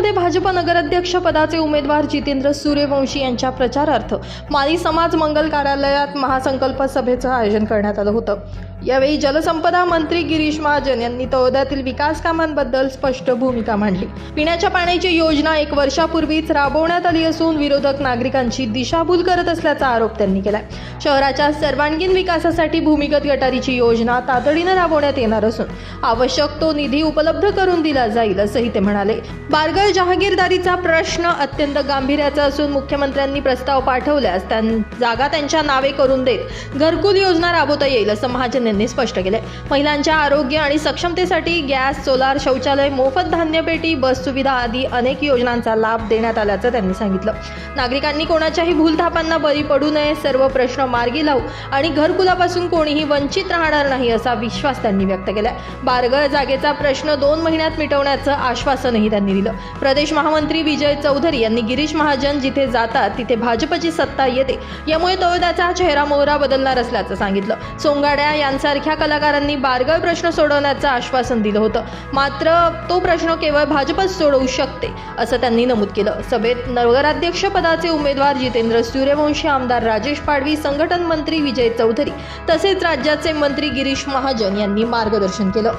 नागपूरमध्ये भाजप नगराध्यक्ष पदाचे उमेदवार जितेंद्र सूर्यवंशी यांच्या प्रचारार्थ माळी समाज मंगल कार्यालयात महासंकल्प सभेचं आयोजन करण्यात आलं होतं. यावेळी जलसंपदा मंत्री गिरीश महाजन यांनी तळोद्यातील विकास कामांबद्दल स्पष्ट भूमिका मांडली. पिण्याच्या पाण्याची योजना एक वर्षापूर्वीच राबवण्यात आली असून विरोधक नागरिकांची दिशाभूल करत असल्याचा आरोप त्यांनी केलाय. शहराच्या सर्वांगीण विकासासाठी भूमिगत गटारीची योजना तातडीनं राबवण्यात येणार असून आवश्यक तो निधी उपलब्ध करून दिला जाईल असंही ते म्हणाले. बारगळ जहागीरदारीचा प्रश्न अत्यंत गांभीर्याचा असून मुख्यमंत्र्यांनी प्रस्ताव पाठवल्यास त्यां जागा त्यांच्या नावे करून देत घरकुल योजना राबवता येईल असं महाजन यांनी स्पष्ट केलंय. महिलांच्या आरोग्य आणि सक्षमतेसाठी गॅस सोलार शौचालय मोफत धान्य पेटी बस सुविधा आदी अनेक योजनांचा लाभ देण्यात आल्याचं त्यांनी सांगितलं. नागरिकांनी कोणाच्याही भूलथापांना बळी पडू नये सर्व प्रश्न मार्गी लावू आणि घरकुलापासून कोणीही वंचित राहणार नाही असा विश्वास त्यांनी व्यक्त केलाय. बारगळ जागेचा प्रश्न दोन महिन्यात मिटवण्याचं आश्वासनही त्यांनी दिलं. प्रदेश महामंत्री विजय चौधरी यांनी गिरीश महाजन जिथे जातात तिथे भाजपची सत्ता येते. यामुळे तळोद्याचा चेहरा मोहरा बदलणार असल्याचं सांगितलं. सोंगाड्या यांसारख्या कलाकारांनी बारगळ प्रश्न सोडवण्याचं आश्वासन दिलं होतं. मात्र तो प्रश्न केवळ भाजपच सोडवू शकते असं त्यांनी नमूद केलं. सभेत नगराध्यक्ष पदाचे उमेदवार जितेंद्र सूर्यवंशी आमदार राजेश पाडवी संघटन मंत्री विजय चौधरी तसेच राज्याचे मंत्री गिरीश महाजन यांनी मार्गदर्शन केलं.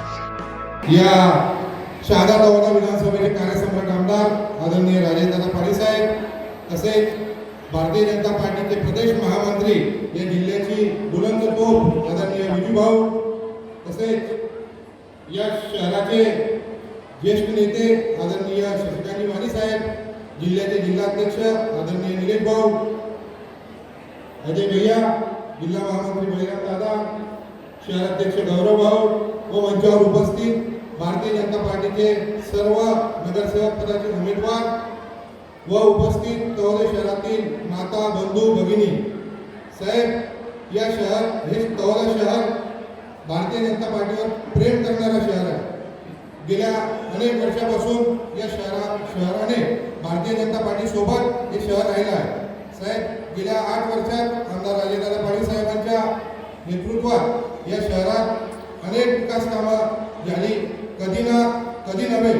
या शहादा विधानसभेचे कार्यसम्राट आमदार आदरणीय राजेंद्र पाटील साहेब तसेच भारतीय जनता पार्टीचे प्रदेश महामंत्री या जिल्ह्याची बुलंद तोफ आदरणीय विजूभाऊ तसेच या शहराचे ज्येष्ठ नेते आदरणीय शशिकांत माने साहेब जिल्ह्याचे जिल्हाध्यक्ष आदरणीय निलेश भाऊ अजय भैया जिल्हा महामंत्री बळीराम दादा शहराध्यक्ष गौरव भाऊ व मंचावर उपस्थित भारतीय जनता पार्टीचे सर्व नगरसेवक पदाचे उमेदवार व उपस्थित तवले शहरातील माता बंधू भगिनी. साहेब या शहर हे तवला शहर भारतीय जनता पार्टीवर प्रेम करणारं शहर आहे. गेल्या अनेक वर्षापासून या शहरा शहराने भारतीय जनता पार्टी सोबत हे शहर राहिलं आहे. साहेब गेल्या आठ वर्षात आमदार राजेदादा पाटील साहेबांच्या नेतृत्वात या शहरात अनेक विकास कामं झाली. कधी ना कधी नव्हे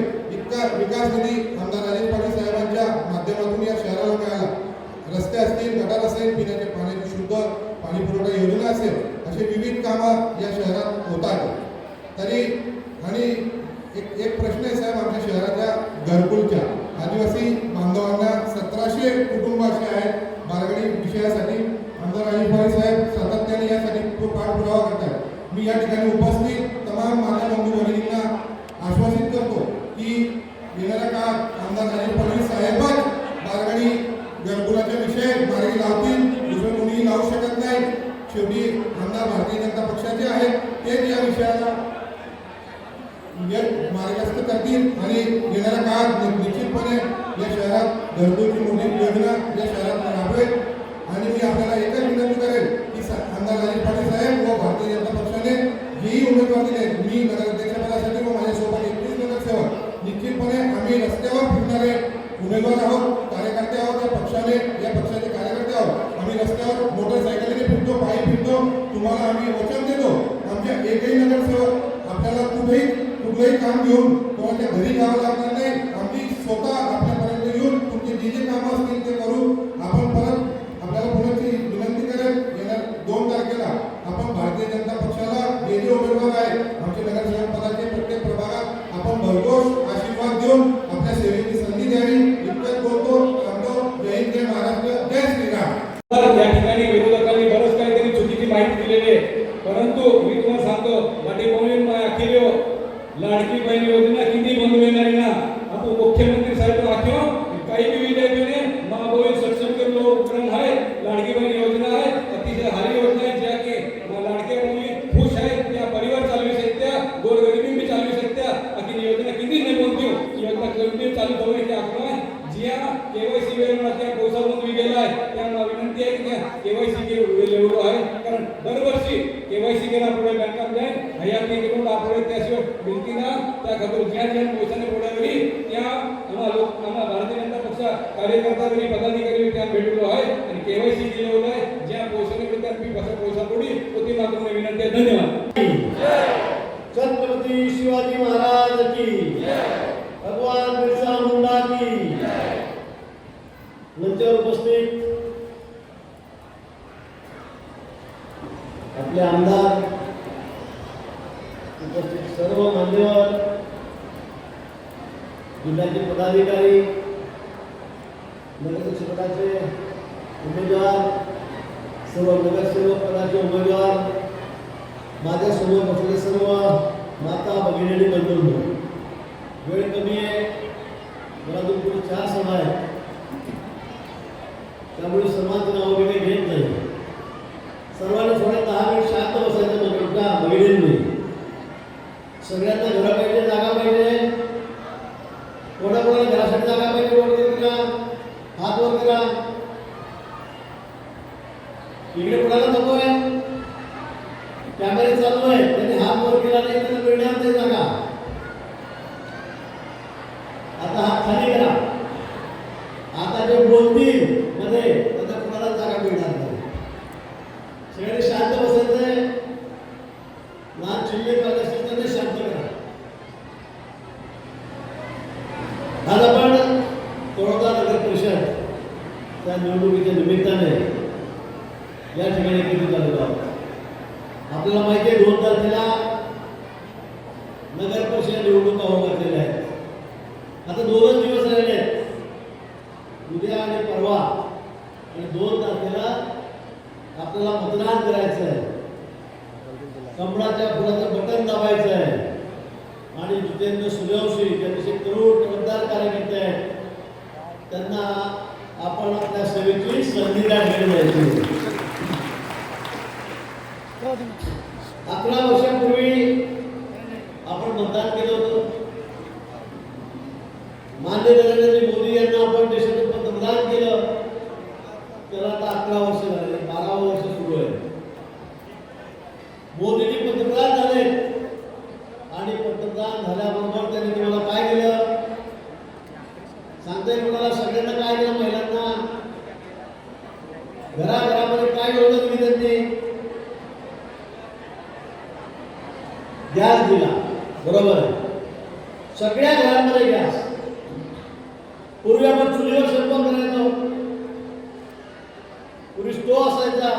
इतका विकास निधी आमदार राजेश पाटील साहेबांच्या माध्यमातून या शहराला मिळाला. रस्ते असतील गटार असेल पिण्याच्या पाण्याची शुद्ध पाणी पुरवठा योजना असेल असे विविध कामं या शहरात होत आहेत. तरी आणि एक एक प्रश्न आहे साहेब आमच्या शहराच्या घरकुलच्या. आदिवासी बांधवांना सतराशे कुटुंब असे आहेत. बारगडी विषयासाठी आमदार राजेश पाटील साहेब सातत्याने यासाठी खूप पाठपुरावा करतात मी या ठिकाणी घरगुती मोठी योजना या शहरात राबवेल. आणि मी आपल्याला एकच विनंती करेल की आमदार राजीव पाटील साहेब व भारतीय जनता पक्षाने जेही उमेदवार दिले मी नगराध्यक्षपदासाठी व माझ्यासोबत एकवीस नगरसेवक. निश्चितपणे आम्ही रस्त्यावर फिरणारे उमेदवार आहोत कार्यकर्ते आहोत या पक्षाने या पक्षाचे कार्यकर्ते आहोत. आम्ही रस्त्यावर मोटरसायकलीने फिरतो पायी फिरतो. तुम्हाला आम्ही वचन देतो. आमच्या एकही नगरसेवक आपल्याला कुठेही कुठलंही काम घेऊन कोणाच्या घरी जावं लागणार नाही. आम्ही स्वतः आपल्या जे कामं असतील ते करू आपण परत आपल्याला पुण्याची विनंती करेल येणार दोन तारखेला आपण भारतीय जनता पक्षाला जे जे उमेदवार आहे. आमचे नगरसेवक पदाचे प्रत्येक प्रभागात आपण भरघोस आशीर्वाद देऊन आपल्या सेवेची संधी द्यावी. इतकंच बोलतो सांगतो जय हिंद जय महाराष्ट्र जय श्रीराम. या ठिकाणी विरोधकांनी बरंच काहीतरी चुकीची माहिती दिलेली आहे. परंतु मी तुम्हाला सांगतो लाठी पवलीन अखिलो लाडकी बहीण योजना किती बंद होणार ना आपण मुख्यमंत्री साहेब राख्यो काही भी विद्यार्थी ने माँ बहन सक्षम के लोग उपक्रम है लाडकी बहीण योजना है अतिशय हारी योजना है ज्या के लाडके मुली खुश है त्या परिवार चालवू शकत्या गोरगरिबी बी चालवू शकत्या आखी योजना किती नाही बोलतो योजना कंटिन्यू चालू ठेवण्याची आपण ज्या केवायसी वेळेला त्या पैसा बंद गेलाय त्यांना विनंती केवायसी के एवढं आहे कारण दरवर्षी केवायसी केला पुढे बँकात हयाती करून दाखवले त्याशिवाय मिळती ना. त्या खातर ज्या ज्या पैशाने पुढे त्या आम्हा लोक आम्हा भारतीय जनता पक्ष कार्यकर्ता आणि पदाधिकारी त्या भेटलो आहे. आणि केवायसी केलेलं आहे. ज्या पैशाने त्या मी कसा पैसा पडी तो ती मात्र विनंती आहे. धन्यवाद. छत्रपती शिवाजी महाराज की भगवान भगवान बिरसा मुंडा की मंचावर उपस्थित आपले आमदार उपस्थित सर्व मान्यवर जिल्ह्याचे पदाधिकारी नगरसेवकाचे उमेदवार सर्व नगरसेवक पदाचे उमेदवार माझ्यासमोर असलेले सर्व माता भगिनी आणि बंधू वेळ कमी आहे मला अजून पुढे चार सभा आहेत त्यामुळे सर्वांचं नाव वगैरे घेत नाही सर्वांनी थोडे दहा मिनिट शांत बसायचं म्हणजे का महिलांनी सगळ्यांना घरा पाहिजे जागा पाहिजे कोणाकोणाला घरासाठी जागा पाहिजे वर वर करा हात वर करा इकडे कोणाला नको आहे आघाडी चालू आहे त्यांनी हात वर केला नाही तर मिळणार नाही जागा. आता हात खाली करा. आता जे बोलतील मध्ये आता कुणाला जागा मिळणार नाही. सगळ्यांनी शांत बसायचंय. लहान चिल्ले पाहिजे असेल त्यांनी शांत करा. आज आपण तळोदा नगर परिषद. त्या निवडणुकीच्या निमित्ताने या ठिकाणी किती झालेलो आहोत. आपल्याला माहिती आहे दोन तारखेला नगर परिषद निवडणुका होऊ घातलेल्या आहेत. आता दोनच दिवस राहिले आहेत. उद्या आणि परवा आणि दोन तारखेला आपल्याला मतदान करायचं आहे. कमळाच्या फुलाचं बटन दाबायचं आहे. आणि जितेंद्र सूर्यवंशी त्यांचे तरुण मतदार कार्यकर्ते आहेत त्यांना आपण आपल्या सेवेची संधी द्या द्यायची Aplausos. बरोबर आहे. सगळ्या घरांमध्ये गॅस. पूर्वी आपण चुलीवर स्वयंपाक करायचो. पूर्वी स्टो असायचा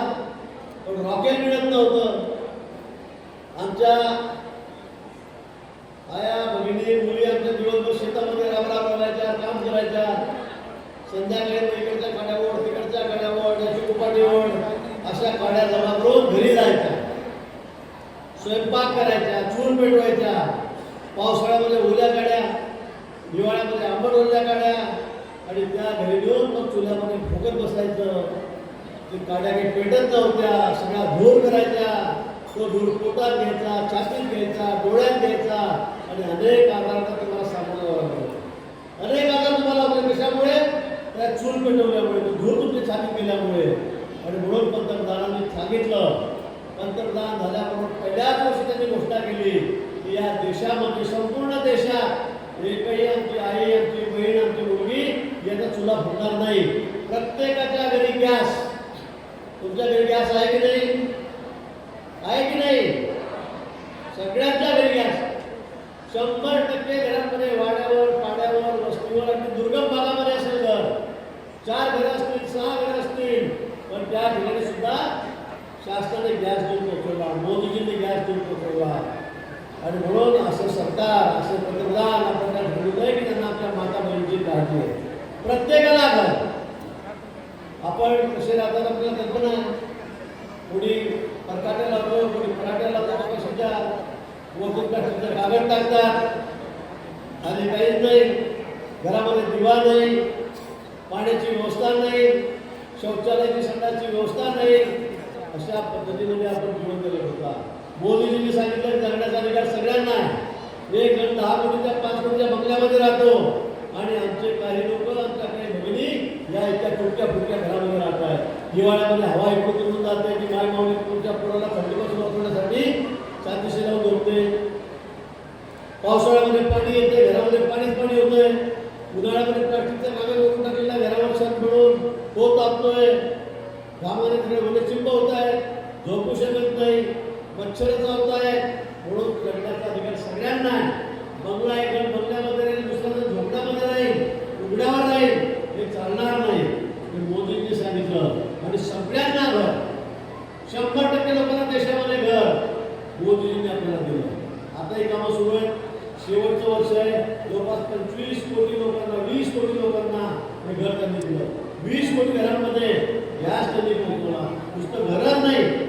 पण रॉकेल मिळत नव्हतं. आमच्या आया भगिनी मुली आमच्या दिवसभर शेतामध्ये राबराब करायच्या काम करायच्या. संध्याकाळी इकडच्या काड्यावर तिकडच्या काड्यावर त्याची उपाटीवर अशा काड्या जमा रोज घरी जायच्या. स्वयंपाक करायच्या चूल पेटवायच्या. पावसाळ्यामध्ये ओल्या गाड्या हिवाळ्यामध्ये आंबट ओल्या गाड्या आणि त्या घरी घेऊन मग चुल्यामध्ये फुगत बसायचं. ते काड्या काही पेटत नव्हत्या सगळ्या धूर करायच्या. तो धूर पोटात घ्यायचा छातीत घ्यायचा डोळ्यात घ्यायचा आणि अनेक आजारांना तुम्हाला सामोरं जावं अनेक आजार तुम्हाला होते कशामुळे? त्या चूल पेटवल्यामुळे तो धूर तुमच्या छातीत गेल्यामुळे आणि म्हणून पंतप्रधानांनी सांगितलं. पंतप्रधान झाल्याबरोबर पहिल्याच वर्षी त्यांनी घोषणा केली. या संपूर्ण देशात एकही आमची आई, आमची बहीण, आमची मुलगी याचा चुला फुटणार नाही. प्रत्येकाच्या घरी गॅस. तुमच्या घरी गॅस आहे की नाही? आहे की नाही? सगळ्यांच्या घरी गॅस. शंभर टक्के घरांमध्ये वाड्यावर, पाड्यावर, वस्तीवर आणि दुर्गम भागामध्ये असेल घर. चार घरं असतील, सहा घरं असतील, पण त्या ठिकाणी सुद्धा शासनाने गॅस देऊन पोचवला. मोदीजींनी गॅस देऊन पोचवला. आणि म्हणून असं सरकार असं पंतप्रधान आपण काय ठरवलं आहे की त्यांना आपल्या माता बहिणीची काळजी आहे. प्रत्येकाला घर आपण कसे राहतात आपल्याला कल्पना आहे. कोणी परकाट्या लावतो कोणी पराठ्या लावतो कशाच्या वरतून कशाच्या कागद टाकतात. आणि काहीच नाही. घरामध्ये दिवा नाही. पाण्याची व्यवस्था नाही. शौचालयाची संडाची व्यवस्था नाही. अशा पद्धतीमध्ये आपण जीवन जगत होता. मोदी अधिकार एक जण दहा कोटीच्या पाच कोटीच्या बंगल्यामध्ये राहतो. आणि आमचे काही लोक आमच्या काही भगिनी या इतक्या तुटक्या फुटक्या घरामध्ये राहत आहेत हिवाळ्यामध्ये हवा ऐकून तिकडून जाते की माय माऊली तुमच्या पुराला थंडीपासून वापरण्यासाठी छातीशी लावून झोपते पावसाळ्यामध्ये पाणी येते घरामध्ये पाणीच पाणी होतंय. उन्हाळ्यामध्ये प्लास्टिकच्या मागे वरून टाकलेल्या घरावर सण मिळून तो तापतोय. घामाने तिकडे ओले चिंब होत आहे झोपू शकत नाही. मच्छर चावत आहेत. म्हणून जगण्याचा अधिकार सगळ्यांना आहे. बंगला आहे राहील बंगल्यामध्ये राहील हे चालणार नाही. हे मोदींनी सांगितलं. आणि सगळ्यांना घर. शंभर टक्के लोकांना देशामध्ये घर. मोदीजींनी आपल्याला दिलं. आता ही कामं सुरू आहेत. शेवटचं वर्ष आहे. जवळपास पंचवीस कोटी लोकांना वीस कोटी लोकांना हे घर त्यांनी दिलं. वीस कोटी घरांमध्ये गॅस त्यांनी पोहोचवला नुसतं घरच नाही.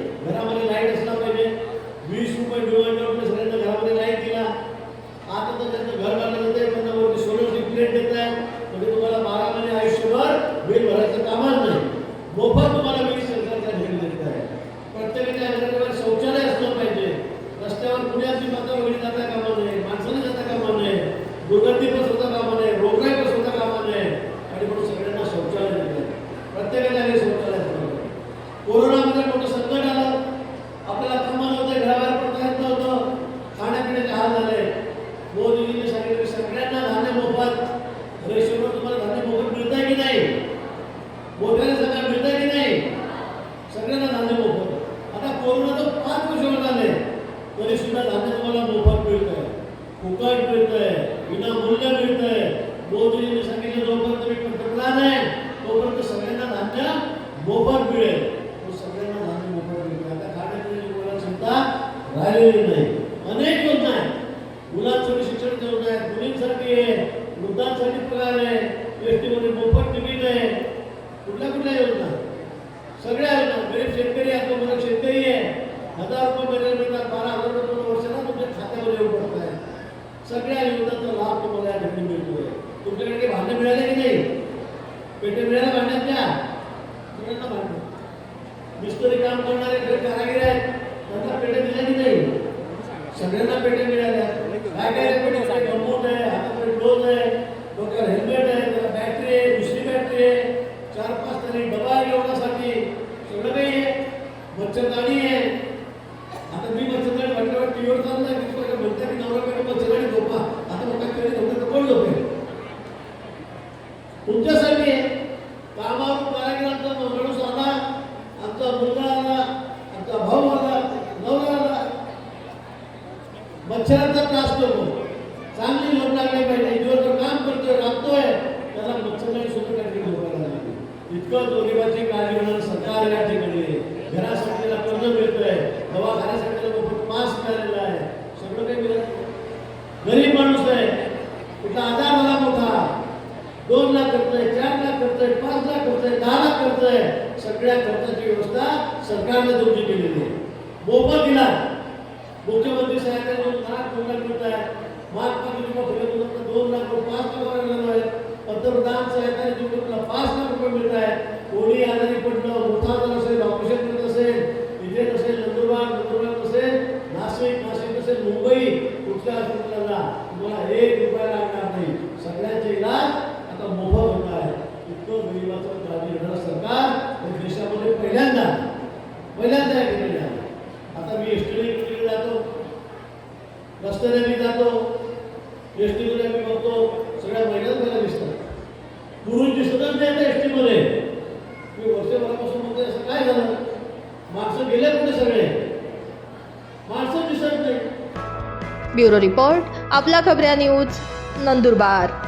Por último, चांगली झोप लागली पाहिजे. दिवसभर काम करतोय राबतोय. त्याला मच्छरदाणी सुद्धा काही झोपायला लागली इतकं गरिबाची काळजी म्हणून सरकार या ठिकाणी घरासाठी त्याला कर्ज मिळतोय. दवाखान्यासाठी त्याला मोफत मिळालेला आहे सगळं काही मिळत गरीब माणूस आहे. कुठला आधार झाला मोठा. दोन लाख करतोय चार लाख करतोय पाच लाख करतोय दहा लाख करतोय सगळ्या खर्चाची व्यवस्था सरकारने तुमची केलेली आहे. मोफत दिला मुख्यमंत्री साहेबांना दोन लाख दोन लाख मिळत आहे महात्मा ज्योतिबा फुले तुला दोन लाख रुपये पाच लाख रुपये आहे पंतप्रधान साहेबांना तुला पाच लाख रुपये मिळत आहे कोणी आजारी पडलं मोठा आजार असेल ऑपरेशन करत असेल इथे नसेल नंदुरबार नंदुरबार नसेल नाशिक नाशिक नसेल मुंबई कुठल्या हॉस्पिटलला तुम्हाला एक रुपया लागणार नाही। सगळ्यांचे इलाज आता मोफत होत आहे। इतकं गरिबाचं काळजी घेणारं सरकार हे देशामध्ये पहिल्यांदा पहिल्यांदा आहे केलेलं आहे आता मी एस टी जातो रस्त्याने બ્યુરો રિપોર્ટ આપલા ખબરિયા ન્યૂઝ નંદુરબાર.